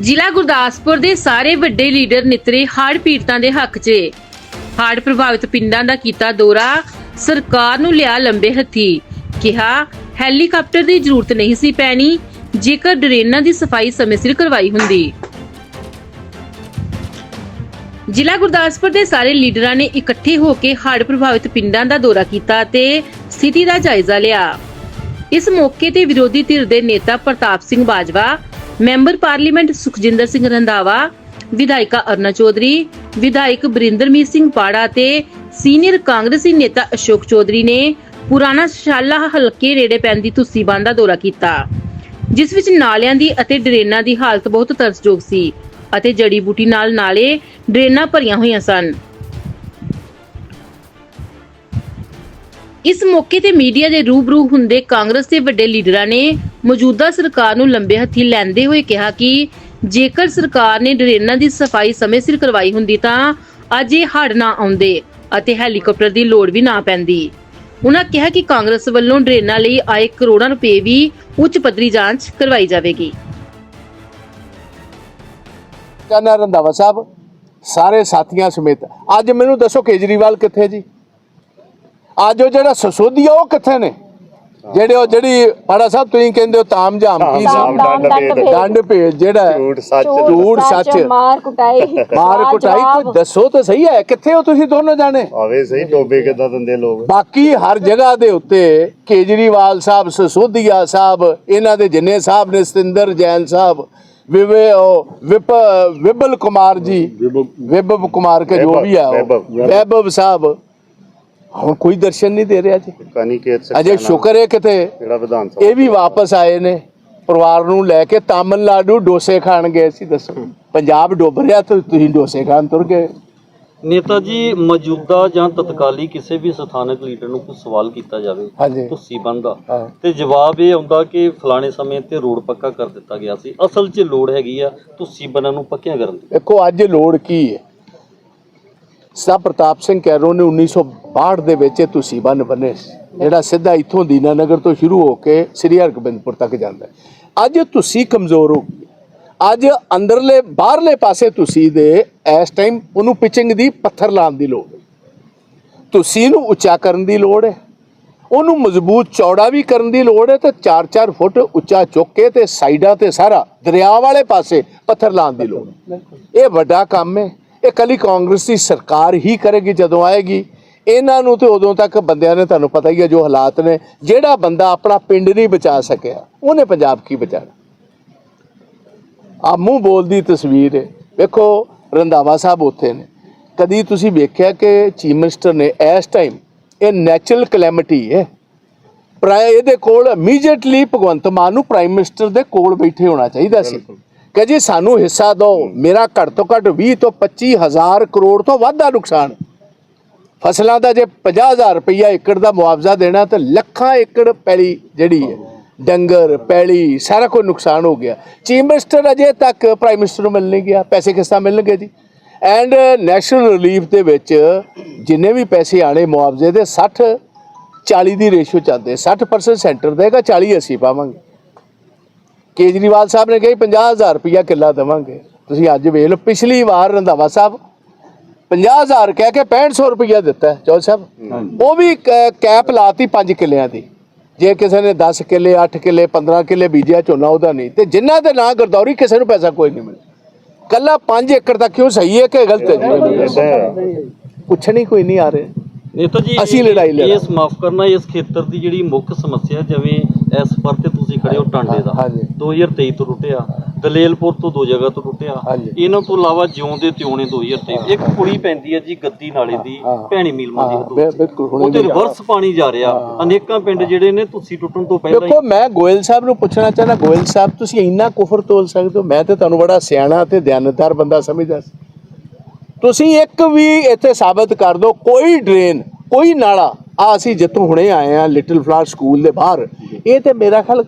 ਜ਼ਿਲ੍ਹਾ ਗੁਰਦਾਸਪੁਰ ਦੇ ਸਾਰੇ ਵੱਡੇ ਲੀਡਰ ਨਿਤਰੇ ਹੜ੍ਹ ਪੀੜਤਾਂ ਦੇ ਹੱਕ 'ਚ। ਹੜ੍ਹ ਪ੍ਰਭਾਵਿਤ ਪਿੰਡਾਂ ਦਾ ਕੀਤਾ ਦੌਰਾ ਸਰਕਾਰ ਨੂੰ ਲਿਆ ਲੰਬੇ ਹੱਥੀ। ਕਿਹਾ, ਹੈਲੀਕਾਪਟਰ ਦੀ ਜ਼ਰੂਰਤ ਨਹੀਂ ਸੀ ਪੈਣੀ, ਜੇਕਰ ਡਰੇਨਾਂ ਦੀ ਸਫ਼ਾਈ ਸਮੇਂ ਸਿਰ ਕਰਵਾਈ ਹੁੰਦੀ। ਜ਼ਿਲ੍ਹਾ ਗੁਰਦਾਸਪੁਰ ਦੇ ਸਾਰੇ ਲੀਡਰਾਂ ਨੇ ਇਕੱਠੇ ਹੋ ਕੇ ਹੜ੍ਹ ਪ੍ਰਭਾਵਿਤ ਪਿੰਡਾਂ ਦਾ ਦੌਰਾ ਕੀਤਾ ਤੇ ਸਥਿਤੀ ਦਾ ਜਾਇਜ਼ਾ ਲਿਆ। ਇਸ ਮੌਕੇ ਤੇ ਵਿਰੋਧੀ ਧਿਰ ਦੇ ਨੇਤਾ ਪ੍ਰਤਾਪ ਸਿੰਘ ਬਾਜਵਾ ਮੈਂਬਰ ਪਾਰਲੀਮੈਂਟ ਸੁਖਜਿੰਦਰ ਸਿੰਘ ਰੰਧਾਵਾ, ਵਿਧਾਇਕਾ ਅਰਨਾ ਚੌਧਰੀ, ਵਿਧਾਇਕ ਬਰਿੰਦਰਮੀਤ ਸਿੰਘ ਪਾੜਾ ਤੇ ਸੀਨੀਅਰ ਕਾਂਗਰਸੀ ਨੇਤਾ ਅਸ਼ੋਕ ਚੌਧਰੀ ਨੇ ਪੁਰਾਣਾ ਸ਼ਾਲਾ ਹਲਕੇ ਨੇੜੇ ਪੈਂਦੀ ਤੁਸੀ ਬੰਦ ਦਾ ਦੌਰਾ ਕੀਤਾ, ਜਿਸ ਵਿੱਚ ਨਾਲਿਆਂ ਦੀ ਅਤੇ ਡਰੇਨਾਂ ਦੀ ਹਾਲਤ ਬਹੁਤ ਤਰਸਯੋਗ ਸੀ ਅਤੇ ਜੜੀ ਬੂਟੀ ਨਾਲ ਨਾਲੇ ਡਰੇਨਾਂ ਭਰੀਆਂ ਹੋਈਆਂ ਸਨ। ਇਸ ਮੌਕੇ ਤੇ ਮੀਡੀਆ ਦੇ ਰੂਬਰੂ ਹੁੰਦੇ ਕਾਂਗਰਸ ਦੇ ਵੱਡੇ ਲੀਡਰਾਂ ਨੇ ਮੌਜੂਦਾ ਸਰਕਾਰ ਨੂੰ ਲੰਬੇ ਹੱਥੀ ਲੈਂਦੇ ਹੋਏ ਕਿਹਾ ਕਿ ਜੇਕਰ ਸਰਕਾਰ ਨੇ ਡਰੇਨਾਂ ਦੀ ਸਫ਼ਾਈ ਸਮੇਂ ਸਿਰ ਕਰਵਾਈ ਹੁੰਦੀ ਤਾਂ ਅੱਜ ਇਹ ਹੜ੍ਹ ਨਾ ਆਉਂਦੇ ਅਤੇ ਹੈਲੀਕਾਪਟਰ ਦੀ ਲੋੜ ਵੀ ਨਾ ਪੈਂਦੀ। ਉਹਨਾਂ ਕਿਹਾ ਕਿ ਕਾਂਗਰਸ ਵੱਲੋਂ ਡਰੇਨਾਂ ਲਈ ਆਏ ਕਰੋੜਾਂ ਰੁਪਏ ਵੀ ਉੱਚ ਪੱਧਰੀ ਜਾਂਚ ਕਰਵਾਈ ਜਾਵੇਗੀ। ਕਹਿੰਦਾ ਰੰਧਾਵਾ ਸਾਹਿਬ, ਸਾਰੇ ਸਾਥੀਆਂ ਸਮੇਤ, ਅੱਜ ਮੈਨੂੰ ਦੱਸੋ ਕੇਜਰੀਵਾਲ ਕਿੱਥੇ ਜੀ? ਅੱਜ ਉਹ ਜਿਹੜਾ ਸਸੋਦੀਆ ਉਹ ਕਿੱਥੇ ਨੇ? ਜਿਹੜੇ ਉਹ ਜਿਹੜੀ ਪਾੜਾ ਸਾਹਿਬ ਤੁਸੀਂ ਕਹਿੰਦੇ ਹੋ ਤਾਮ ਜਾਮ ਕੀ। ਦੰਡ ਭੇਜ ਜਿਹੜਾ ਝੂਠ ਸੱਚ ਝੂਠ ਸੱਚ ਮਾਰ ਕੁਟਾਈ ਮਾਰ ਸਵਾਲ ਕੁਟਾਈ ਜਵਾਬ। ਕੋਈ ਦੱਸੋ ਤਾਂ ਸਹੀ ਹੈ। ਕਿੱਥੇ ਹੋ ਤੁਸੀਂ ਦੋਨੋਂ ਜਾਣੇ? ਆਵੇ ਸਹੀ ਡੋਬੇ ਕਿਦਾਂ ਦਿੰਦੇ ਲੋਕ? ਬਾਕੀ ਹਰ ਜਗ੍ਹਾ ਦੇ ਉੱਤੇ ਕੇਜਰੀਵਾਲ ਸਾਹਿਬ ਸਸੋਦੀਆ ਸਾਹਿਬ ਇਹਨਾਂ ਦੇ ਜਿੰਨੇ ਸਾਹਿਬ ਨੇ ਸਤਿੰਦਰ ਜੈਨ ਸਾਹਿਬ ਵਿਵੇ ਉਹ ਵਿਪ ਵਿਬਲ ਕੁਮਾਰ ਜੀ ਵਿਭਵ ਕੁਮਾਰ ਕੇ ਜੋ ਵੀ ਵੈਭਵ। ਵੈਭਵ ਸਾਹਿਬ ਹੁਣ ਕੋਈ ਦਰਸ਼ਨ ਨਹੀਂ ਦੇ ਰਿਹਾ ਜੀ। ਕਾਨੀ ਕੇਤ ਅਜੇ ਸ਼ੁਕਰ ਹੈ ਕਿਤੇ ਜਿਹੜਾ ਵਿਧਾਨ ਸਭਾ ਇਹ ਵੀ ਵਾਪਸ ਆਏ ਨੇ। ਪਰਿਵਾਰ ਨੂੰ ਲੈ ਕੇ ਤਾਮਿਲਨਾਡੂ ਡੋਸੇ ਖਾਣ ਗਏ ਸੀ ਦੱਸੋ। ਪੰਜਾਬ ਡੁੱਬ ਰਿਹਾ ਤੇ ਤੁਸੀਂ ਡੋਸੇ ਖਾਣ ਤੁਰ ਗਏ। ਨੇਤਾ ਜੀ ਮੌਜੂਦਾ ਜਾਂ ਤਤਕਾਲੀ ਕਿਸੇ ਵੀ ਸਥਾਨਕ ਲੀਡਰ ਨੂੰ ਕੋਈ ਸਵਾਲ ਕੀਤਾ ਜਾਵੇ ਤੁਸੀਂ ਬੰਦਾ। ਤੇ ਜਵਾਬ ਇਹ ਆਉਂਦਾ ਕਿ ਫਲਾਣੇ ਸਮੇਂ ਤੇ ਰੋਡ ਪੱਕਾ ਕਰ ਦਿੱਤਾ ਗਿਆ ਸੀ। ਅਸਲ 'ਚ ਲੋੜ ਹੈਗੀ ਆ ਤੁਸੀਂ ਬੰਨਾਂ ਨੂੰ ਪੱਕਿਆਂ ਕਰਨ ਦੀ। ਦੇਖੋ ਅੱਜ ਲੋੜ ਕੀ ਹੈ? ਸਾ ਪ੍ਰਤਾਪ ਸਿੰਘ ਕੈਰੋ ਨੇ 1962 ਦੇ ਵਿੱਚ ਇਹ ਤੁਸੀਂ ਬੰਨ ਬੰਨੇ। ਸੀ ਜਿਹੜਾ ਸਿੱਧਾ ਇੱਥੋਂ ਦੀਨਾਨਗਰ ਤੋਂ ਸ਼ੁਰੂ ਹੋ ਕੇ ਸ੍ਰੀ ਹਰਗੋਬਿੰਦਪੁਰ ਤੱਕ ਜਾਂਦਾ ਅੱਜ ਤੁਸੀਂ ਕਮਜ਼ੋਰ ਹੋ ਅੱਜ ਅੰਦਰਲੇ ਬਾਹਰਲੇ ਪਾਸੇ ਤੁਸੀਂ ਦੇ ਇਸ ਟਾਈਮ ਉਹਨੂੰ ਪਿਚਿੰਗ ਦੀ ਪੱਥਰ ਲਾਉਣ ਦੀ ਲੋੜ ਹੈ। ਤੁਸੀਂ ਨੂੰ ਉੱਚਾ ਕਰਨ ਦੀ ਲੋੜ ਹੈ। ਉਹਨੂੰ ਮਜ਼ਬੂਤ ਚੌੜਾ ਵੀ ਕਰਨ ਦੀ ਲੋੜ ਹੈ ਤੇ 4-4 ਫੁੱਟ ਉੱਚਾ ਚੁੱਕ ਕੇ ਤੇ ਸਾਈਡਾਂ ਤੇ ਸਾਰਾ ਦਰਿਆ ਵਾਲੇ ਪਾਸੇ ਪੱਥਰ ਲਾਉਣ ਦੀ ਲੋੜ ਹੈ। ਇਹ ਵੱਡਾ ਕੰਮ ਹੈ। ਇਹ ਕੱਲੀ ਕਾਂਗਰਸ ਦੀ ਸਰਕਾਰ ਹੀ ਕਰੇਗੀ, ਜਦੋਂ ਆਏਗੀ। ਇਹਨਾਂ ਨੂੰ ਤੇ ਉਦੋਂ ਤੱਕ ਬੰਦਿਆਂ ਨੇ ਤੁਹਾਨੂੰ ਪਤਾ ਹੀ ਹੈ ਜੋ ਹਾਲਾਤ ਨੇ, ਜਿਹੜਾ ਬੰਦਾ ਆਪਣਾ ਪਿੰਡ ਨਹੀਂ ਬਚਾ ਸਕਿਆ, ਉਹਨੇ ਪੰਜਾਬ ਕੀ ਬਚਾਣਾ ਆ ਮੂੰਹ ਬੋਲਦੀ ਤਸਵੀਰ ਹੈ। ਵੇਖੋ, ਰੰਧਾਵਾ ਸਾਹਿਬ ਉੱਥੇ ਨੇ। ਕਦੀ ਤੁਸੀਂ ਵੇਖਿਆ ਕਿ ਚੀਫ ਮਿਨਿਸਟਰ ਨੇ ਇਸ ਟਾਈਮ ਇਹ ਨੈਚੁਰਲ ਕਲੈਮਿਟੀ ਹੈ, ਪ੍ਰਾਇ ਇਹਦੇ ਕੋਲ ਇਮੀਡੀਏਟਲੀ ਭਗਵੰਤ ਮਾਨ ਨੂੰ ਪ੍ਰਾਈਮ ਮਿਨਿਸਟਰ ਦੇ ਕੋਲ ਬੈਠੇ ਹੋਣਾ ਚਾਹੀਦਾ ਸੀ। ਕਿ ਜੀ ਸਾਨੂੰ ਹਿੱਸਾ ਦਿਓ। ਮੇਰਾ ਘੱਟ ਤੋਂ ਘੱਟ 20 ਤੋਂ 25 ਹਜ਼ਾਰ ਕਰੋੜ ਤੋਂ ਵੱਧ ਦਾ ਨੁਕਸਾਨ। ਫਸਲਾਂ ਦਾ ਜੇ 50000 ਰੁਪਈਆ ਏਕੜ ਦਾ ਮੁਆਵਜ਼ਾ ਦੇਣਾ ਤਾਂ ਲੱਖਾਂ ਏਕੜ ਪੈਲੀ ਜਿਹੜੀ ਹੈ, ਡੰਗਰ, ਪੈਲੀ, ਸਾਰਾ ਕੁਝ ਨੁਕਸਾਨ ਹੋ ਗਿਆ। ਚੀਫ ਮਿਨਿਸਟਰ ਅਜੇ ਤੱਕ ਪ੍ਰਾਈਮ ਮਿਨਿਸਟਰ ਨੂੰ ਮਿਲਣ ਗਿਆ। ਪੈਸੇ ਕਿਸ ਤਰ੍ਹਾਂ ਮਿਲਣਗੇ ਜੀ? ਐਂਡ ਨੈਸ਼ਨਲ ਰਿਲੀਫ ਦੇ ਵਿੱਚ ਜਿੰਨੇ ਵੀ ਪੈਸੇ ਆਣੇ ਮੁਆਵਜ਼ੇ ਦੇ 60 40 ਦੀ ਰੇਸ਼ੋ ਚੱਲਦੇ। 60% ਸੈਂਟਰ ਦੇਗਾ 40 ਅਸੀਂ ਪਾਵਾਂਗੇ। ਕੇਜਰੀਵਾਲ ਸਾਹਿਬ ਨੇ ਕਹੀ 50000 ਰੁਪਇਆ ਕਿੱਲਾ ਦੇਵਾਂਗੇ। ਤੁਸੀਂ ਅੱਜ ਵੇਖ ਲਓ ਪਿਛਲੀ ਵਾਰ ਰੰਧਾਵਾ ਸਾਹਿਬ 50000 ਕਹਿ ਕੇ 6500 ਰੁਪਇਆ ਦਿੱਤਾ ਚੌਲ ਸਾਹਿਬ। ਉਹ ਵੀ ਕੈਪ ਲਾਤੀ 5 ਕਿੱਲਿਆਂ ਦੀ। ਜੇ ਕਿਸੇ ਨੇ 10 ਕਿੱਲੇ 8 ਕਿੱਲੇ 15 ਕਿੱਲੇ ਬੀਜਿਆ ਝੋਨਾ ਉਹਦਾ ਨਹੀਂ। ਤੇ ਜਿਨ੍ਹਾਂ ਦੇ ਨਾਂ ਗਰਦੌਰੀ ਕਿਸੇ ਨੂੰ ਪੈਸਾ ਕੋਈ ਨਹੀਂ ਮਿਲਿਆ। ਕੱਲਾ 5 ਏਕੜ ਦਾ ਕਿਉਂ ਸਹੀ ਹੈ ਕਿ ਗਲਤ ਹੈ। ਪੁੱਛਣੀ ਕੋਈ ਨਹੀਂ ਆ ਰਿਹਾ। ਨੇਤਾ ਜੀ ਅਸੀਂ ਲੜਾਈ ਲੜਾਂਗੇ। ਇਸ ਮਾਫ ਕਰਨਾ ਇਸ ਖੇਤਰ ਦੀ ਜਿਹੜੀ ਮੁੱਖ ਸਮੱਸਿਆ ਜਿਵੇਂ ਇਸ ਪਰ ਤੇ ਤੁਸੀਂ ਖੜੇ ਹੋ ਟਾਂਡੇ ਦਾ। ਹਾਂਜੀ। 2023 ਤੋਂ ਟੁੱਟਿਆ ਦਲੇਲਪੁਰ ਤੋਂ ਦੋ ਜਗ੍ਹਾ ਤੋਂ ਟੁੱਟਿਆ। ਇਹਨਾਂ ਤੋਂ ਇਲਾਵਾ ਜਿਉਂਦੇ ਤਿਉਣੇ 2023 ਇੱਕ ਕੁੜੀ ਪੈਂਦੀ ਹੈ ਜੀ ਗੱਦੀ ਨਾਲੇ ਦੀ। ਭੈਣੀ ਮੀਲਮਾ ਦੀ ਹਾਂ, ਹਦੂਦ ਬਿ- ਬਿਲਕੁਲ, ਹੁਣੇ ਉਹਦੇ ਵੀ- ਰਿਵਰਸ ਪਾਣੀ ਜਾ ਰਿਹਾ। ਅਨੇਕਾਂ ਪਿੰਡ ਜਿਹੜੇ ਨੇ ਤੁਸੀਂ ਟੁੱਟਣ ਤੋਂ ਪਹਿਲਾਂ ਦੇਖੋ ਮੈਂ ਗੋਇਲ ਸਾਹਿਬ ਨੂੰ ਪੁੱਛਣਾ ਚਾਹੁੰਦਾ ਗੋਇਲ ਸਾਹਿਬ ਤੁਸੀਂ ਇੰਨਾ ਕੁਫਰ ਤੋਲ ਸਕਦੇ ਹੋ? ਮੈਂ ਤੇ ਤੁਹਾਨੂੰ ਬੜਾ ਸਿਆਣਾ ਤੇ ਦਿਆਨਤਦਾਰ ਬੰਦਾ ਸਮਝਦਾ ਸੀ। ਤੁਸੀਂ ਇੱਕ ਵੀ ਇੱਥੇ ਸਾਬਤ ਕਰ ਦਿਓ ਕੋਈ ਡਰੇਨ ਕੋਈ ਨਾਲਾ ਆ ਅਸੀਂ ਜਿੱਥੋਂ ਹੁਣੇ ਆਏ ਆ ਲਿਟਲ ਫਲਾਵਰ ਸਕੂਲ ਦੇ ਬਾਹਰ। ਇਹ ਤੇ ਮੇਰਾ ਖਿਆਲ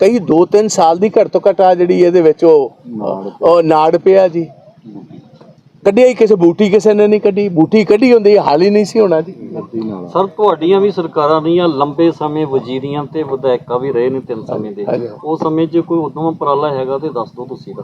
ਕਈ 2-3 ਸਾਲ ਦੀ ਘੱਟ ਤੋਂ ਘੱਟ ਆ ਜਿਹੜੀ ਇਹਦੇ ਵਿੱਚ ਉਹ ਉਹ ਨਾੜ ਪਿਆ ਜੀ। ਕੱਢਿਆ ਹੀ ਕਿਸੇ ਬੂਟੀ ਕਿਸੇ ਨੇ ਨਹੀਂ ਕੱਢੀ। ਬੂਟੀ ਕੱਢੀ ਹੁੰਦੀ ਹਾਲ ਹੀ ਨਹੀਂ ਸੀ ਹੋਣਾ ਜੀ। ਸਰ ਤੁਹਾਡੀਆਂ ਵੀ ਸਰਕਾਰਾਂ ਰਹੀਆਂ ਲੰਬੇ ਸਮੇਂ ਵਜ਼ੀਰੀਆਂ ਤੇ ਵਿਧਾਇਕਾਂ ਵੀ ਰਹੇ ਨੇ ਤਿੰਨ ਸਮੇਂ ਦੇ। ਉਹ ਸਮੇਂ 'ਚ ਕੋਈ ਉਦਮ ਉਪਰਾਲਾ ਹੈਗਾ ਤੇ ਦੱਸ ਦਿਓ ਤੁਸੀਂ ਦਾ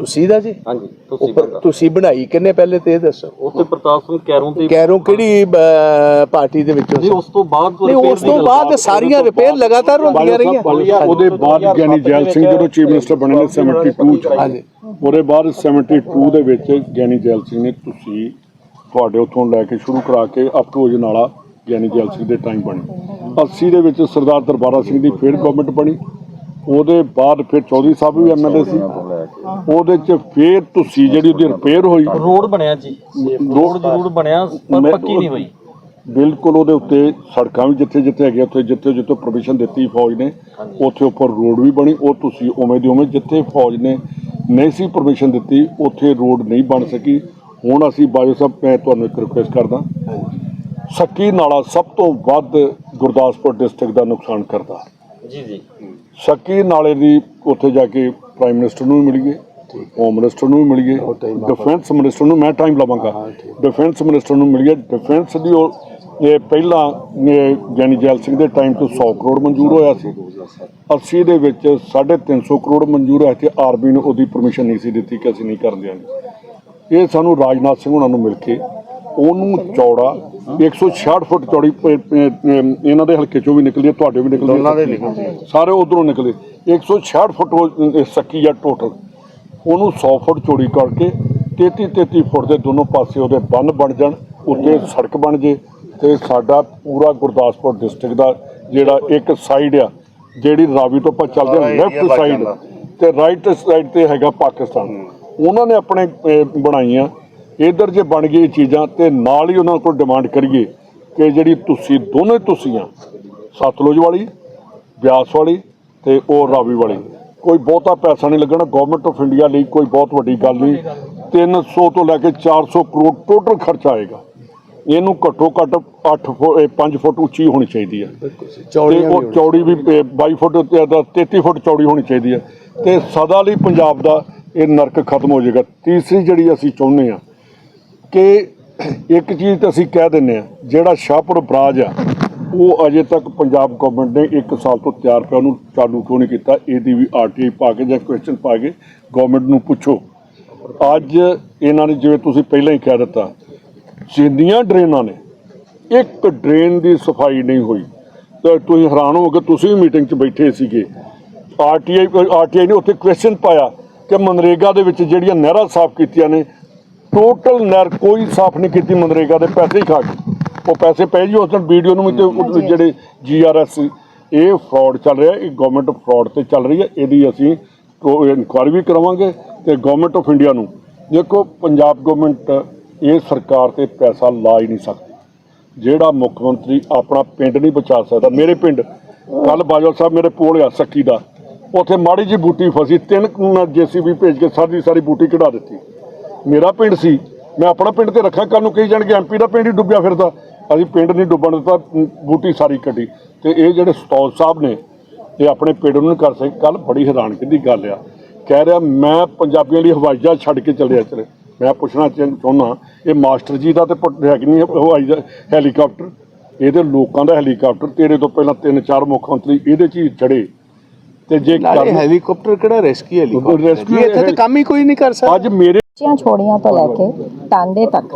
ਤੁਸੀਂ ਦਾ ਜੀ? ਹਾਂਜੀ ਤੁਸੀਂ ਉੱਪਰ ਬੰਦਾ। ਤੁਸੀਂ ਬਣਾਈ ਕਿੰਨੇ ਪਹਿਲੇ ਤੇ ਇਹ ਦੱਸੋ? ਉੱਥੇ ਪ੍ਰਤਾਪ ਸਿੰਘ ਕੈਰੋਂ ਤੇ ਕੈਰੋਂ ਕਿਹੜੀ ਅਹ, ਪਾਰਟੀ ਦੇ ਵਿੱਚੋਂ? ਨਹੀਂ ਉਸ ਤੋਂ ਬਾਅਦ ਨਹੀਂ ਉਸ ਤੋਂ ਬਾਅਦ ਸਾਰੀਆਂ ਰਿਪੇਅਰ ਲਗਾਤਾਰ ਹੁੰਦੀਆਂ ਰਹੀਆਂ। ਉਹਦੇ ਬਾਅਦ ਗਿਆਨੀ ਜੈਲ ਸਿੰਘ ਜਦੋਂ ਚੀਫ ਮਿਨਿਸਟਰ ਬਣੇ ਨੇ 72 ਚ। ਹਾਂਜੀ। ਉਹਦੇ ਬਾਅਦ 72 ਦੇ ਵਿੱਚ ਗਿਆਨੀ ਜੈਲ ਸਿੰਘ ਨੇ ਤੁਸੀਂ ਤੁਹਾਡੇ ਉੱਥੋਂ ਲੈ ਕੇ ਸ਼ੁਰੂ ਕਰਾ ਕੇ ਅਪ ਟੂ ਅਜਨਾਲਾ ਗਿਆਨੀ ਜੈਲ ਸਿੰਘ ਦੇ ਟਾਈਮ ਬਣੀ। 80 ਦੇ ਵਿੱਚ ਸਰਦਾਰ ਦਰਬਾਰਾ ਸਿੰਘ ਦੀ ਫੇਰ ਗਵਰਨਮੈਂਟ ਬਣੀ। ਉਹਦੇ ਬਾਅਦ ਫਿਰ ਚੌਧਰੀ ਸਾਹਿਬ ਵੀ ਐਮਐਲਏ ਸੀ। ਉਹਦੇ ਚ ਫੇਰ ਤੁਸੀਂ ਜਿਹੜੀ ਉਹਦੀ ਰਿਪੇਅਰ ਹੋਈ। ਰੋਡ ਬਣਿਆ ਜੀ। ਰੋਡ ਜ਼ਰੂਰ ਬਣਿਆ ਪਰ ਮੈਂ- ਪੱਕੀ ਨਹੀਂ ਹੋਈ। ਬਿਲਕੁਲ ਉਹਦੇ ਉੱਤੇ ਸੜਕਾਂ ਵੀ ਜਿੱਥੇ ਜਿੱਥੇ ਹੈਗੇ ਉੱਥੇ ਜਿੱਥੇ ਜਿੱਥੇ ਪਰਮਿਸ਼ਨ ਦਿੱਤੀ ਫੌਜ ਨੇ ਉੱਥੇ ਉੱਪਰ ਰੋਡ ਵੀ ਬਣੀ ਉਹ ਤੁਸੀਂ ਉਵੇਂ ਦੀ ਉਵੇਂ ਜਿੱਥੇ ਫੌਜ ਨੇ ਨਹੀਂ ਸੀ ਪਰਮਿਸ਼ਨ ਦਿੱਤੀ ਉੱਥੇ ਰੋਡ ਨਹੀਂ ਬਣ ਸਕੀ। ਹੁਣ ਅਸੀਂ ਬਾਜੋ ਸਾਹਿਬ ਮੈਂ ਤੁਹਾਨੂੰ ਇੱਕ ਰਿਕੁਐਸਟ ਕਰਦਾ। ਸੱਕੀ ਨਾਲਾ ਸਭ ਤੋਂ ਵੱਧ ਗੁਰਦਾਸਪੁਰ ਡਿਸਟ੍ਰਿਕਟ ਦਾ ਨੁਕਸਾਨ ਕਰਦਾ। ਜੀ ਜੀ। ਸੱਕੀ ਨਾਲੇ ਦੀ ਉੱਥੇ ਜਾ ਕੇ ਪ੍ਰਾਈਮ ਮਿਨਿਸਟਰ ਨੂੰ ਵੀ ਮਿਲੀਏ ਹੋਮ ਮਿਨਿਸਟਰ ਨੂੰ ਵੀ ਮਿਲੀਏ ਡਿਫੈਂਸ ਮਿਨਿਸਟਰ ਨੂੰ ਮੈਂ ਟਾਈਮ ਲਵਾਂਗਾ। ਡਿਫੈਂਸ ਮਿਨਿਸਟਰ ਨੂੰ ਮਿਲੀਏ ਡਿਫੈਂਸ ਦੀ ਉਹ ਇਹ ਪਹਿਲਾਂ ਗਿਆਨੀ ਜੈਲ ਸਿੰਘ ਦੇ ਟਾਈਮ ਤੋਂ 100 ਕਰੋੜ ਮਨਜ਼ੂਰ ਹੋਇਆ ਸੀ। 80 ਦੇ ਵਿੱਚ 350 ਕਰੋੜ ਮਨਜ਼ੂਰ ਹੋਇਆ ਤੇ ਆਰਬੀ ਨੂੰ ਉਹਦੀ ਪਰਮਿਸ਼ਨ ਨਹੀਂ ਸੀ ਦਿੱਤੀ ਕਿ ਅਸੀਂ ਨਹੀਂ ਕਰਨ ਦਿਆਂਗੇ ਇਹ ਸਾਨੂੰ ਰਾਜਨਾਥ ਸਿੰਘ ਉਹਨਾਂ ਨੂੰ ਮਿਲ ਕੇ ਉਹਨੂੰ ਚੌੜਾ 166 ਫੁੱਟ ਚੌੜੀ ਇਹਨਾਂ ਦੇ ਹਲਕੇ ਚੋਂ ਵੀ ਨਿਕਲੀ ਹੈ, ਤੁਹਾਡੇ ਵੀ ਨਿਕਲੀ ਹੈ, ਸਾਰੇ ਉਧਰੋਂ ਨਿਕਲੇ 166 ਫੁੱਟ ਸੱਕੀ ਆ ਟੋਟਲ ਉਹਨੂੰ 100 ਫੁੱਟ ਚੌੜੀ ਕਰਕੇ 33 33 ਫੁੱਟ ਦੇ ਦੋਨੋਂ ਪਾਸੇ ਉਹਦੇ ਬੰਨ ਬਣ ਜਾਣ ਉੱਤੇ ਸੜਕ ਬਣ ਜੇ ਤੇ ਸਾਡਾ ਪੂਰਾ ਗੁਰਦਾਸਪੁਰ ਡਿਸਟ੍ਰਿਕਟ ਦਾ ਜਿਹੜਾ ਇੱਕ ਸਾਈਡ ਆ ਜਿਹੜੀ ਰਾਵੀ ਤੋਂ ਆਪਾਂ ਚੱਲਦੇ ਹਾਂ ਲੈਫਟ ਸਾਈਡ। ਤੇ ਰਾਈਟ ਸਾਈਡ ਤੇ ਹੈਗਾ ਪਾਕਿਸਤਾਨ। ਉਹਨਾਂ ਨੇ ਆਪਣੇ ਬਣਾਈਆਂ। ਇਧਰ ਜੇ ਬਣ ਗਈ ਚੀਜ਼ਾਂ ਤੇ ਨਾਲ ਹੀ ਉਹਨਾਂ ਕੋਲ ਡਿਮਾਂਡ ਕਰੀਏ ਕਿ ਜਿਹੜੀ ਤੁਸੀਂ ਦੋਨੇ ਤੁਸੀਂ ਆ ਸਤਲੁਜ ਵਾਲੀ ਬਿਆਸ ਵਾਲੀ ਤੇ ਉਹ ਰਾਵੀ ਵਾਲੀ। ਕੋਈ ਬਹੁਤਾ ਪੈਸਾ ਨਹੀਂ ਲੱਗਣਾ। ਗਵਰਨਮੈਂਟ ਆਫ ਇੰਡੀਆ ਲਈ ਕੋਈ ਬਹੁਤ ਵੱਡੀ ਗੱਲ ਨਹੀਂ। 300 ਤੋਂ ਲੈ ਕੇ 400 ਕਰੋੜ ਟੋਟਲ ਖਰਚਾ ਆਏਗਾ। ਇਹਨੂੰ ਘੱਟੋ ਘੱਟ 8 ਫੁੱਟ 5 ਫੁੱਟ ਉੱਚੀ ਹੋਣੀ ਚਾਹੀਦੀ ਹੈ। ਤੇ ਚੌੜੀਆਂ ਉਹ ਚੌੜੀ ਵੀ ਪ- 22 ਫੁੱਟ ਤੇ ਇਹਦਾ 33 ਫੁੱਟ ਚੌੜੀ ਹੋਣੀ ਚਾਹੀਦੀ ਹੈ। ਤੇ ਸਦਾ ਲਈ ਪੰਜਾਬ ਦਾ ਇਹ ਨਰਕ ਖਤਮ ਹੋ ਜਾਏਗਾ। ਤੀਸਰੀ ਜਿਹੜੀ ਅਸੀਂ ਚਾਹੁੰਦੇ ਆ ਕਿ ਇੱਕ ਚੀਜ਼ ਤਾਂ ਅਸੀਂ ਕਹਿ ਦਿੰਨੇ ਆ ਜਿਹੜਾ ਸ਼ਾਹਪੁਰ ਬਰਾਜ ਆ ਉਹ ਅਜੇ ਤੱਕ ਪੰਜਾਬ ਗਵਰਨਮੈਂਟ ਨੇ 1 ਸਾਲ ਤੋਂ ਤਿਆਰ ਪਿਆ, ਉਹਨੂੰ ਚਾਲੂ ਕਿਉਂ ਨਹੀਂ ਕੀਤਾ? ਇਹਦੀ ਵੀ ਆਰਟੀਆਈ ਪਾ ਕੇ ਜਾਂ ਕੁਐਸਚਨ ਪਾ ਕੇ ਗਵਰਨਮੈਂਟ ਨੂੰ ਪੁੱਛੋ। ਅੱਜ ਇਹਨਾਂ ਨੇ ਜਿਵੇਂ ਤੁਸੀਂ ਪਹਿਲਾਂ ਹੀ ਕਹਿ ਦਿੱਤਾ, ਜਿੰਨੀਆਂ ਡਰੇਨਾਂ ਨੇ, ਇੱਕ ਡਰੇਨ ਦੀ ਸਫ਼ਾਈ ਨਹੀਂ ਹੋਈ। ਤਾਂ ਤੁਸੀਂ ਹੈਰਾਨ ਹੋਗੇ ਤੁਸੀਂ ਵੀ ਮੀਟਿੰਗ 'ਚ ਬੈਠੇ ਸੀਗੇ। ਆਰਟੀਆਈ ਆਰਟੀਆਈ ਨੇ ਉੱਥੇ ਕੁਐਸਚਨ ਪਾਇਆ ਕਿ ਮਨਰੇਗਾ ਦੇ ਵਿੱਚ ਜਿਹੜੀਆਂ ਨਹਿਰਾਂ ਸਾਫ਼ ਕੀਤੀਆਂ ਨੇ ਟੋਟਲ ਨਹਿਰ ਕੋਈ ਸਾਫ਼ ਨਹੀਂ ਕੀਤੀ, ਮਨਰੇਗਾ ਦੇ ਪੈਸੇ ਹੀ ਖਾ ਕੇ ਉਹ ਪੈਸੇ ਪਏ ਜੀ ਉਸ ਦਿਨ ਵੀਡੀਓ ਨੂੰ ਵੀ ਤੇ ਉਹ ਜਿਹੜੇ ਜੀਆਰਐਸ ਇਹ ਫਰਾਡ ਚੱਲ ਰਿਹਾ ਇਹ ਗਵਰਨਮੈਂਟ ਫਰਾਡ ਤੇ ਚੱਲ ਰਹੀ ਹੈ ਇਹਦੀ ਅਸੀਂ ਇਨਕੁਆਇਰੀ ਵੀ ਕਰਾਵਾਂਗੇ ਤੇ ਗਵਰਨਮੈਂਟ ਆਫ ਇੰਡੀਆ ਨੂੰ। ਦੇਖੋ ਪੰਜਾਬ ਗਵਰਨਮੈਂਟ ਇਹ ਸਰਕਾਰ ਤੇ ਪੈਸਾ ਲਾ ਹੀ ਨਹੀਂ ਸਕਦੀ। ਜਿਹੜਾ ਮੁੱਖ ਮੰਤਰੀ ਆਪਣਾ ਪਿੰਡ ਨਹੀਂ ਬਚਾ ਸਕਦਾ ਮੇਰੇ ਪਿੰਡ ਕੱਲ ਬਾਜਵਾ ਸਾਹਿਬ ਮੇਰੇ ਕੋਲ ਆ ਸੱਕੀ ਦਾ। ਉੱਥੇ ਮਾੜੀ ਜੀ ਬੂਟੀ ਫਸੀ ਤਿੰਨ ਜੀਸੀਬੀ ਭੇਜ ਕੇ ਸਾਰੀ ਸਾਰੀ ਬੂਟੀ ਕਢਾ ਦਿੱਤੀ। ਮੇਰਾ ਪਿੰਡ ਸੀ ਮੈਂ ਆਪਣਾ ਪਿੰਡ ਤੇ ਰੱਖਾਂ ਕੱਲ ਨੂੰ ਕਹੀ ਜਾਣਗੇ ਐਮਪੀ ਦਾ ਪਿੰਡ ਹੀ ਡੁੱਬਿਆ ਫਿਰਦਾ। ਅਸੀਂ ਪਿੰਡ ਨਹੀਂ ਡੁੱਬਣ ਦਿੱਤਾ ਬੂਟੀ ਸਾਰੀ ਕੱਢੀ। ਤੇ ਇਹ ਜਿਹੜੇ ਸਤੌਜ ਸਾਹਿਬ ਨੇ ਇਹ ਆਪਣੇ ਪਿੰਡ ਨੂੰ ਕਰ ਸਕੇ ਕੱਲ ਬੜੀ ਹੈਰਾਨਗੀ ਦੀ ਗੱਲ ਆ। ਕਹਿ ਰਿਹਾ ਮੈਂ ਪੰਜਾਬੀਆਂ ਲਈ ਹਵਾਈ ਜਹਾਜ਼ ਛੱਡ ਕੇ ਚੱਲਿਆ ਚਲੇ। ਮੈਂ ਪੁੱਛਣਾ ਚਾਹ- ਚਾਹੁੰਦਾ ਇਹ ਮਾਸਟਰ ਜੀ ਦਾ ਤੇ ਹੈ ਕਿ ਨਹੀਂ ਹਵਾਈ ਹੈਲੀਕਾਪਟਰ? ਇਹਦੇ ਲੋਕਾਂ ਦਾ ਹੈਲੀਕਾਪਟਰ ਤੇਰੇ ਤੋਂ ਪਹਿਲਾਂ ਤਿੰਨ ਚਾਰ ਮੁੱਖ ਮੰਤਰੀ ਇਹਦੇ 'ਚ ਹੀ ਚੜੇ। ਤੇ ਜੇ ਹੈਲੀਕਾਪਟਰ ਕਿਹੜਾ ਰੈਸਕੀ ਹੈਲੀਕਾਪਟਰ? ਇੱਥੇ ਤਾਂ ਕੰਮ ਹੀ ਕੋਈ ਨਹੀਂ ਕਰ ਸਕਦਾ। ਅੱਜ ਮੇਰੇ ਉੱਚੀਆਂ ਛੋੜੀਆਂ ਤੋਂ ਲੈ ਕੇ ਟਾਂਡੇ ਤੱਕ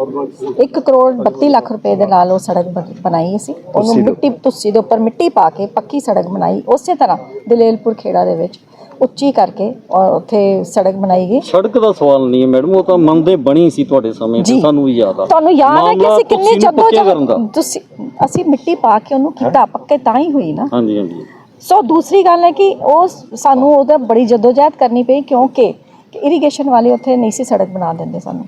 1 ਕਰੋੜ 32 ਲੱਖ ਰੁਪਏ ਦੇ ਨਾਲ ਉਹ ਸੜਕ ਬਣ- ਬਣਾਈ ਸੀ। ਉਹਨੂੰ ਮਿੱਟੀ ਤੁਸੀ ਦੇ ਉੱਪਰ ਮਿੱਟੀ ਪਾ ਕੇ ਪੱਕੀ ਸੜਕ ਬਣਾਈ। ਉਸੇ ਤਰ੍ਹਾਂ ਦਲੇਲਪੁਰ ਖੇੜਾ ਦੇ ਵਿੱਚ ਉੱਚੀ ਕਰਕੇ ਔਰ ਉੱਥੇ ਸੜਕ ਬਣਾਈ ਗਈ। ਸੜਕ ਦਾ ਸਵਾਲ ਨਹੀਂ ਹੈ ਮੈਡਮ ਉਹ ਤਾਂ ਮਨ ਦੇ ਬਣੀ ਸੀ ਤੁਹਾਡੇ ਸਮੇਂ ਤੇ। ਸਾਨੂੰ ਵੀ ਯਾਦ ਆ। ਤੁਹਾਨੂੰ ਯਾਦ ਹੈ ਕਿ ਅਸੀਂ ਕਿੰਨੀ ਤੁਸੀਂ ਨੂੰ ਜਦੋਂ ਪੱਕੇ ਕਰਨ ਦਾ। ਤੁਸੀਂ ਅਸੀਂ ਮਿੱਟੀ ਪਾ ਕੇ ਉਹਨੂੰ ਕੀਤਾ ਪੱਕੇ ਤਾਂ ਹੀ ਹੋਈ ਨਾ। ਹਾਂਜੀ ਹਾਂਜੀ। ਸੋ ਦੂਸਰੀ ਗੱਲ ਹੈ ਕਿ ਉਹ ਸਾਨੂੰ ਉਹਦਾ ਬੜੀ ਜਦੋਜਹਿਦ ਕਰਨੀ ਪਈ ਕਿਉਂਕਿ ਇਰੀਗੇਸ਼ਨ ਵਾਲੇ ਉੱਥੇ ਨਹੀਂ ਸੀ ਸੜਕ ਬਣਾ ਦਿੰਦੇ ਸਾਨੂੰ।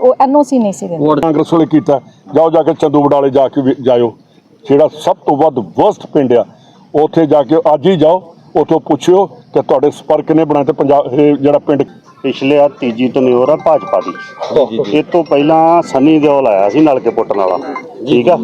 ਉਹ ਐਨਓਸੀ ਨਹੀਂ ਸੀ ਦਿੰਦੇ। ਉਹ ਕਾਂਗਰਸ ਵਾਲੇ ਕੀਤਾ। ਜਾਓ ਜਾ ਕੇ ਚੰਦੂ ਬਡਾਲੇ ਜਾ ਕੇ ਵੀ- ਜਾਇਓ। ਜਿਹੜਾ ਸਭ ਤੋਂ ਵੱਧ ਵਰਸਟ ਪਿੰਡ ਆ, ਉੱਥੇ ਜਾ ਕੇ ਅੱਜ ਹੀ ਜਾਓ। ਉੱਥੋਂ ਪੁੱਛਿਓ ਕਿ ਤੁਹਾਡੇ ਸੰਪਰਕ ਨੇ ਬਣਾਏ ਤੇ ਪੰਜਾਬ ਇਹ ਜਿਹੜਾ ਪਿੰਡ ਪਿਛਲੇ ਆ ਤੀਜੀ ਟਨਿਓਰ ਆ ਭਾਜਪਾ ਦੀ। ਇਹ ਤੋਂ ਪਹਿਲਾਂ ਸੰਨੀ ਦਿਓਲ ਆਇਆ ਸੀ ਨਲਕੇ ਪੁੱਟਣ ਵਾਲਾ। ਠੀਕ ਆ?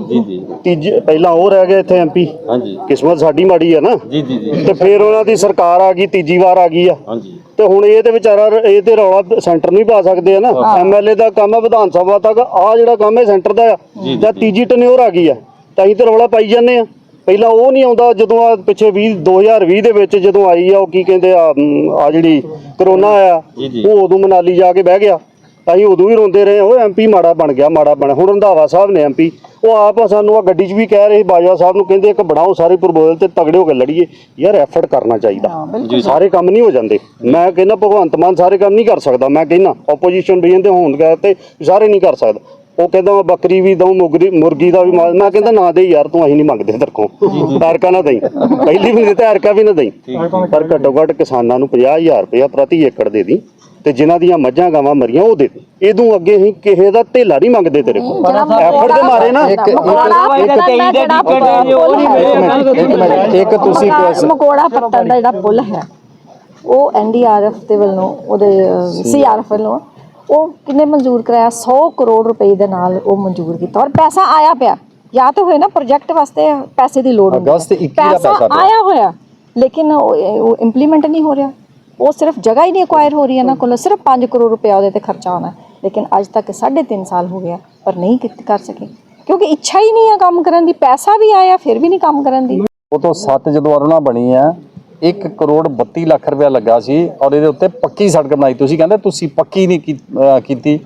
ਤੀਜੇ ਪਹਿਲਾਂ ਉਹ ਰਹਿ ਗਿਆ ਇੱਥੇ ਐਮਪੀ ਹਾਂਜੀ। ਕਿਸਮਤ ਸਾਡੀ ਮਾੜੀ ਆ ਨਾ। ਜੀ ਜੀ ਜੀ। ਤੇ ਫਿਰ ਉਹਨਾਂ ਦੀ ਸਰਕਾਰ ਆ ਗਈ ਤੀਜੀ ਵਾਰ ਆ ਗਈ ਆ। ਹਾਂਜੀ। ਤੇ ਹੁਣ ਇਹ ਤੇ ਵਿਚਾਰਾ ਇਹ ਤੇ ਰੌਲਾ ਸੈਂਟਰ ਨਹੀਂ ਪਾ ਸਕਦੇ ਆ ਨਾ। ਐਮਐਲਏ ਦਾ ਕੰਮ ਆ ਵਿਧਾਨ ਸਭਾ ਤੱਕ ਆ ਜਿਹੜਾ ਕੰਮ ਹੈ ਸੈਂਟਰ ਦਾ ਆ। ਜਾਂ ਤੀਜੀ ਟਨਿਓਰ ਆ ਗਈ ਆ। ਤਾਂ ਅਸੀਂ ਤੇ ਰੌਲਾ ਪਾਈ ਜਾਂਦੇ ਆ। ਪਹਿਲਾਂ ਉਹ ਨਹੀਂ ਆਉਂਦਾ ਜਦੋਂ ਆ ਪਿੱਛੇ 20 2020 ਦੇ ਵਿੱਚ ਜਦੋਂ ਆਈ ਆ ਉਹ ਕੀ ਕਹਿੰਦੇ ਆ ਆ ਜਿਹੜੀ ਕਰੋਨਾ ਆਇਆ ਜੀ, ਜੀ। ਉਹ ਉਦੋਂ ਮਨਾਲੀ ਜਾ ਕੇ ਬਹਿ ਗਿਆ। ਅਸੀਂ ਉਦੋਂ ਵੀ ਰੋਂਦੇ ਰਹੇ ਉਹ ਐਮਪੀ ਮਾੜਾ ਬਣ ਗਿਆ ਮਾੜਾ ਬਣ ਹੁਣ ਰੰਧਾਵਾ ਸਾਹਿਬ ਨੇ ਐਮਪੀ ਉਹ ਆਪ ਸਾਨੂੰ ਆ ਗੱਡੀ 'ਚ ਵੀ ਕਹਿ ਰਹੇ ਸੀ ਬਾਜਵਾ ਸਾਹਿਬ ਨੂੰ ਕਹਿੰਦੇ ਇੱਕ ਬਣਾਓ ਸਾਰੇ ਪ੍ਰਪੋਜ਼ਲ ਤੇ ਤਗੜੇ ਹੋ ਕੇ ਲੜੀਏ। ਯਾਰ ਐਫਰਟ ਕਰਨਾ ਚਾਹੀਦਾ। ਸਾਰੇ ਕੰਮ ਨਹੀਂ ਹੋ ਜਾਂਦੇ। ਮੈਂ ਕਹਿੰਦਾ ਭਗਵੰਤ ਮਾਨ ਸਾਰੇ ਕੰਮ ਨਹੀਂ ਕਰ ਸਕਦਾ। ਮੈਂ ਕਹਿੰਦਾ ਆਪੋਜੀਸ਼ਨ ਵੀ ਇਹਦੇ ਹੋਣ ਗਏ ਤੇ ਸਾਰੇ ਨਹੀਂ ਕਰ ਸਕਦਾ। ਉਹ ਕਹਿੰਦਾ ਮੈਂ ਬੱਕਰੀ ਵੀ ਦਊਂ ਮੁਰਗੀ ਮੁਰਗੀ ਦਾ ਵੀ ਮਾਲ ਮੈਂ ਕਹਿੰਦਾ ਨਾ ਦੇ ਯਾਰ ਤੂੰ ਅਸੀਂ ਨਹੀਂ ਮੰਗਦੇ ਤੇਰੇ ਕੋਲ। ਐਰਕਾ ਨਾ ਦੇਈ। ਪਹਿਲੀ ਵੀ ਨਹੀਂ ਤੇ ਐਰਕਾ ਵੀ ਨਾ ਦੇਈ। ਪਰ ਘੱਟੋ ਘੱਟ ਕਿਸਾਨਾਂ ਨੂੰ 50000 ਰੁਪਇਆ ਪ੍ਰਤੀ ਏਕੜ ਦੇ ਦੀ ਤੇ ਜਿਨ੍ਹਾਂ ਦੀਆਂ ਮੱਝਾਂ ਗਾਵਾਂ ਮਰੀਆਂ ਉਹ ਦੇ ਦੇ। ਇਦੋਂ ਅੱਗੇ ਅਸੀਂ ਕਿਸੇ ਦਾ ਧੇਲਾ ਨਹੀਂ ਮੰਗਦੇ ਤੇਰੇ ਕੋਲ। ਐਫਰਟ ਦੇ ਮਾਰੇ ਨਾ। ਇੱਕ- ਇੱਕ ਤੁਸੀਂ ਮਕੋੜਾ ਪੱਤਨ ਦਾ ਜਿਹੜਾ ਪੁੱਲ ਹੈ ਉਹ ਐਨਡੀਆਰਐਫ ਦੇ ਵੱਲੋਂ ਉਹਦੇ ਸੀਆਰਐਫ ਵੱਲੋਂ ਉਹ ਕਿੰਨੇ ਮਨਜ਼ੂਰ ਕਰਾਇਆ? 100 ਕਰੋੜ ਰੁਪਏ ਦੇ ਨਾਲ ਉਹ ਮਨਜ਼ੂਰ ਕੀਤਾ। ਔਰ ਪੈਸਾ ਆਇਆ ਪਿਆ। ਜਾਂ ਤਾਂ ਹੋਏ ਨਾ ਪ੍ਰੋਜੈਕਟ ਵਾਸਤੇ ਪੈਸੇ ਦੀ ਲੋੜ ਹੁੰਦੀ ਹੈ। ਅਗਸਤ 21 ਦਾ ਪੈਸਾ ਪਿਆ। ਆਇਆ ਹੋਇਆ। ਲੇਕਿਨ ਉਹ ਇੰਪਲੀਮੈਂਟ ਨਹੀਂ ਹੋ ਰਿਹਾ। ਉਹ ਸਿਰਫ ਜਗ੍ਹਾ ਹੀ ਨਹੀਂ ਅਕਵਾਇਰ ਹੋ ਰਹੀ ਹੈ ਨਾ ਕੋਲ। ਸਿਰਫ 5 ਕਰੋੜ ਰੁਪਏ ਉਹਦੇ ਤੇ ਖਰਚਾ ਹੋਣਾ ਹੈ। ਲੇਕਿਨ ਅੱਜ ਤੱਕ 3.5 ਸਾਲ ਹੋ ਗਿਆ ਪਰ ਨਹੀਂ ਕੀਤ- ਕਰ ਸਕੇ। ਕਿਉਂਕਿ ਇੱਛਾ ਹੀ ਨਹੀਂ ਹੈ ਕੰਮ ਕਰਨ ਦੀ। ਪੈਸਾ ਵੀ ਆਇਆ ਫਿਰ ਵੀ ਨਹੀਂ ਕੰਮ ਕਰਨ ਦੀ। ਉਹ ਤੋਂ ਸੱਤ ਜਦੋਂ ਅਰੁਣਾ ਬਣੀ ਆ 1 ਕਰੋੜ 32 ਲੱਖ ਰੁਪਇਆ ਲੱਗਾ ਸੀ ਔਰ ਇਹਦੇ ਉੱਤੇ ਪੱਕੀ ਸੜਕ ਬਣਾਈ। ਤੁਸੀਂ ਕਹਿੰਦੇ ਤੁਸੀਂ ਪੱਕੀ ਨਹੀਂ ਕੀਤੀ।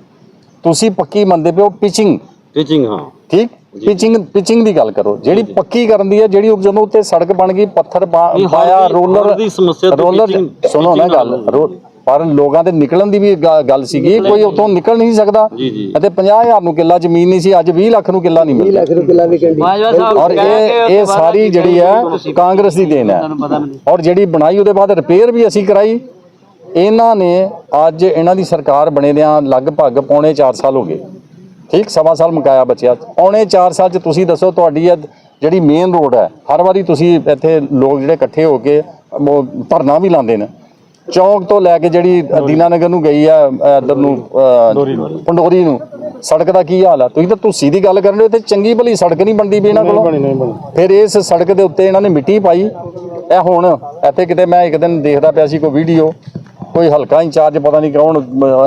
ਤੁਸੀਂ ਪੱਕੀ ਮੰਨਦੇ ਪਿਓ ਪਿਚਿੰਗ ਟੀਚਿੰਗ ਹਾਂ। ਠੀਕ? ਪਿਚਿੰਗ ਪਿਚਿੰਗ ਦੀ ਗੱਲ ਕਰੋ। ਜਿਹੜੀ ਪੱਕੀ ਕਰਨ ਦੀ ਹੈ ਜਿਹੜੀ ਜਦੋਂ ਉੱਤੇ ਸੜਕ ਬਣ ਗਈ ਪੱਥਰ ਪਾਇਆ ਰੋਲਰ ਰੋਲਰ ਸੁਣੋ ਨਾ ਗੱਲ। ਪਰ ਲੋਕਾਂ ਦੇ ਨਿਕਲਣ ਦੀ ਵੀ ਗ- ਗੱਲ ਸੀਗੀ ਕੋਈ ਉੱਥੋਂ ਨਿਕਲ ਨਹੀਂ ਸਕਦਾ। ਅਤੇ 50000 ਨੂੰ ਕਿੱਲਾ ਜ਼ਮੀਨ ਨਹੀਂ ਸੀ ਅੱਜ 20 ਲੱਖ ਨੂੰ ਕਿੱਲਾ ਨਹੀਂ ਮਿਲਦਾ ਔਰ ਇਹ ਇਹ ਸਾਰੀ ਜਿਹੜੀ ਹੈ ਕਾਂਗਰਸ ਦੀ ਦੇਣ ਹੈ। ਔਰ ਜਿਹੜੀ ਬਣਾਈ ਉਹਦੇ ਬਾਅਦ ਰਿਪੇਅਰ ਵੀ ਅਸੀਂ ਕਰਾਈ। ਇਹਨਾਂ ਨੇ ਅੱਜ ਇਹਨਾਂ ਦੀ ਸਰਕਾਰ ਬਣੇਦਿਆਂ ਲਗਭਗ ਪੌਣੇ 4 ਸਾਲ ਹੋ ਗਏ। ਠੀਕ ਸਵਾ ਸਾਲ ਮੁਕਾਇਆ ਬਚਿਆ। ਪੌਣੇ 4 ਸਾਲ ਚ ਤੁਸੀਂ ਦੱਸੋ ਤੁਹਾਡੀ ਇਹ ਜਿਹੜੀ ਮੇਨ ਰੋਡ ਹੈ ਹਰ ਵਾਰੀ ਤੁਸੀਂ ਇੱਥੇ ਲੋਕ ਜਿਹੜੇ ਇਕੱਠੇ ਹੋ ਕੇ ਉਹ ਧਰਨਾ ਵੀ ਲਾਉਂਦੇ ਨੇ। ਚੌਂਕ ਤੋਂ ਲੈ ਕੇ ਜਿਹੜੀ ਦੀਨਾਨਗਰ ਨੂੰ ਗਈ ਆ ਇਧਰ ਨੂੰ ਪੰਡੋਰੀ ਨੂੰ। ਸੜਕ ਦਾ ਕੀ ਹਾਲ ਆ? ਤੁਸੀਂ ਤਾਂ ਤੁਸੀਂ ਦੀ ਗੱਲ ਕਰ ਰਹੇ ਹੋ ਤੇ ਚੰਗੀ ਭਲੀ ਸੜਕ ਨਹੀਂ ਬਣਦੀ ਵੀ ਇਹਨਾਂ ਕੋਲੋਂ? ਫਿਰ ਇਸ ਸੜਕ ਦੇ ਉੱਤੇ ਇਹਨਾਂ ਨੇ ਮਿੱਟੀ ਪਾਈ। ਇਹ ਹੁਣ ਇੱਥੇ ਕਿਤੇ ਮੈਂ ਇੱਕ ਦਿਨ ਦੇਖਦਾ ਪਿਆ ਸੀ ਕੋਈ ਵੀਡੀਓ ਕੋਈ ਹਲਕਾ ਇੰਚਾਰਜ ਪਤਾ ਨਹੀਂ ਕੌਣ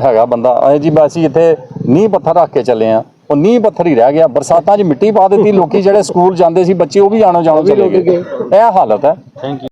ਹੈਗਾ ਬੰਦਾ। ਐ ਜੀ ਬਸ ਅਸੀਂ ਇੱਥੇ ਨੀਂਹ ਪੱਥਰ ਰੱਖ ਕੇ ਚੱਲੇ ਆ। ਉਹ ਨੀਂਹ ਪੱਥਰ ਹੀ ਰਹਿ ਗਿਆ। ਬਰਸਾਤਾਂ 'ਚ ਮਿੱਟੀ ਪਾ ਦਿੱਤੀ। ਲੋਕੀ ਜਿਹੜੇ ਸਕੂਲ ਜਾਂਦੇ ਸੀ ਬੱਚੇ ਉਹ ਵੀ ਜਾਣੋ ਜਾਣੋ ਚਲੇ ਗਏ। ਇਹ ਹਾਲਤ ਹੈ। Thank you